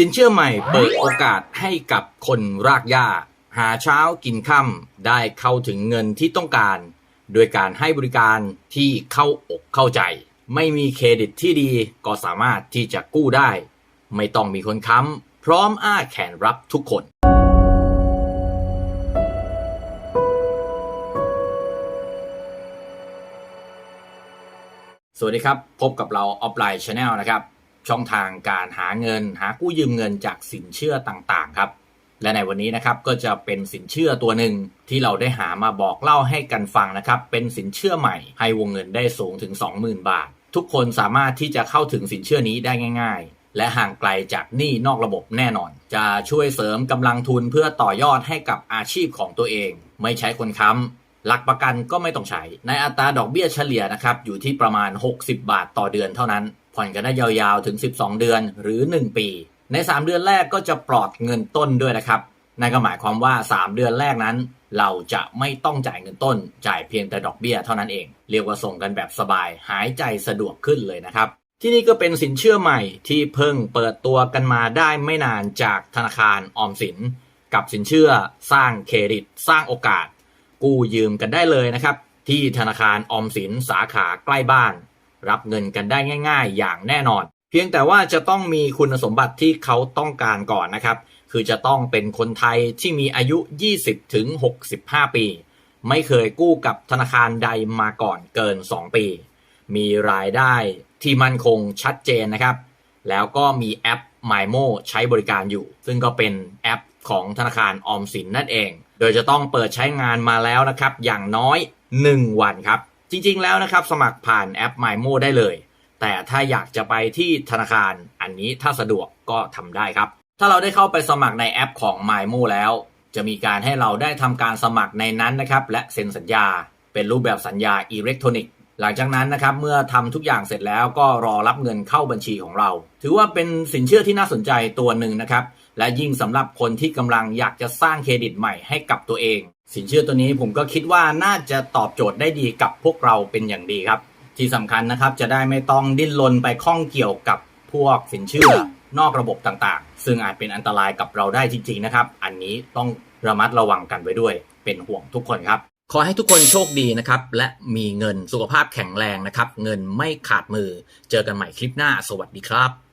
สินเชื่อใหม่เปิดโอกาสให้กับคนรากหญ้า หาเช้ากินค่ำได้เข้าถึงเงินที่ต้องการ โดยการให้บริการที่เข้าอกเข้าใจ ไม่มีเครดิตที่ดีก็สามารถที่จะกู้ได้ ไม่ต้องมีคนค้ำพร้อมอ้าแขนรับทุกคนสวัสดีครับ พบกับเราออฟไลน์ชาแนลนะครับ ช่องทางการหาเงิน หากู้ยืมเงินจากสินเชื่อต่างๆครับ และในวันนี้นะครับก็จะเป็นสินเชื่อตัวหนึ่งที่เราได้หามาบอกเล่าให้กันฟังนะครับ เป็นสินเชื่อใหม่ ให้วงเงินได้สูงถึง 20,000 บาท ทุกคนสามารถที่จะเข้าถึงสินเชื่อนี้ได้ง่าย ๆ และห่างไกลจากหนี้นอกระบบแน่นอน จะช่วยเสริมกำลังทุนเพื่อต่อยอดให้กับอาชีพของตัวเอง ไม่ใช้คนค้ำ หลักประกันก็ไม่ต้องใช้ ในอัตราดอกเบี้ยเฉลี่ยนะครับอยู่ที่ประมาณ 60 บาทต่อเดือนเท่านั้น ผ่อนกันได้ยาวๆถึง 12 เดือนหรือ 1 ปี ใน 3 เดือนแรกก็จะปลอดเงินต้นด้วยนะครับนั่นก็หมายความว่า 3 เดือนแรกนั้น เราจะไม่ต้องจ่ายเงินต้น จ่ายเพียงแต่ดอกเบี้ยเท่านั้นเอง เรียกว่าส่งกันแบบสบายหายใจสะดวกขึ้นเลยนะครับที่นี่ก็เป็นสินเชื่อใหม่ที่เพิ่งเปิดตัวกันมาได้ไม่นานจากธนาคารออมสิน กับสินเชื่อสร้างเครดิต สร้างโอกาส กู้ยืมกันได้เลยนะครับ ที่ธนาคารออมสินสาขาใกล้บ้าน รับเงินกันได้ง่าย ๆ อย่างแน่นอน เพียงแต่ว่าจะต้องมีคุณสมบัติที่เขาต้องการก่อนนะครับ คือจะต้องเป็นคนไทยที่มีอายุ 20ถึง65 ปี ไม่เคยกู้กับธนาคารใดมาก่อนเกิน 2 ปี มีรายได้ที่มั่นคงชัดเจนนะครับ แล้วก็มีแอป MyMo ใช้บริการอยู่ ซึ่งก็เป็นแอป ของธนาคารออมสินนั่นเอง โดยจะต้องเปิดใช้งานมาแล้วนะครับ อย่างน้อย 1 วันครับ จริงๆแล้วนะครับ สมัครผ่านแอป MyMo ได้เลย แต่ถ้าอยากจะไปที่ธนาคารอันนี้ถ้าสะดวกก็ทำได้ครับ ถ้าเราได้เข้าไปสมัครในแอปของ MyMo แล้ว จะมีการให้เราได้ทำการสมัครในนั้นนะครับ และเซ็นสัญญา เป็นรูปแบบสัญญาอิเล็กทรอนิกส์หลังจากนั้นนะครับเมื่อทำทุกอย่างเสร็จแล้วก็รอรับเงินเข้าบัญชีของเรา ถือว่าเป็นสินเชื่อที่น่าสนใจตัวหนึ่งนะครับ และยิ่งสำหรับคนที่กำลังอยากจะสร้างเครดิตใหม่ให้กับตัวเอง สินเชื่อตัวนี้ผมก็คิดว่าน่าจะตอบโจทย์ได้ดีกับพวกเราเป็นอย่างดีครับ ที่สำคัญนะครับจะได้ไม่ต้องดิ้นรนไปข้องเกี่ยวกับพวกสินเชื่อนอกระบบต่างๆ ซึ่งอาจเป็นอันตรายกับเราได้จริง ๆ นะครับ อันนี้ต้องระมัดระวังกันไว้ด้วย เป็นห่วงทุกคนครับ ขอให้ทุกคนโชคดีนะครับ และมีเงินสุขภาพแข็งแรงนะครับ เงินไม่ขาดมือ เจอกันใหม่คลิปหน้า สวัสดีครับ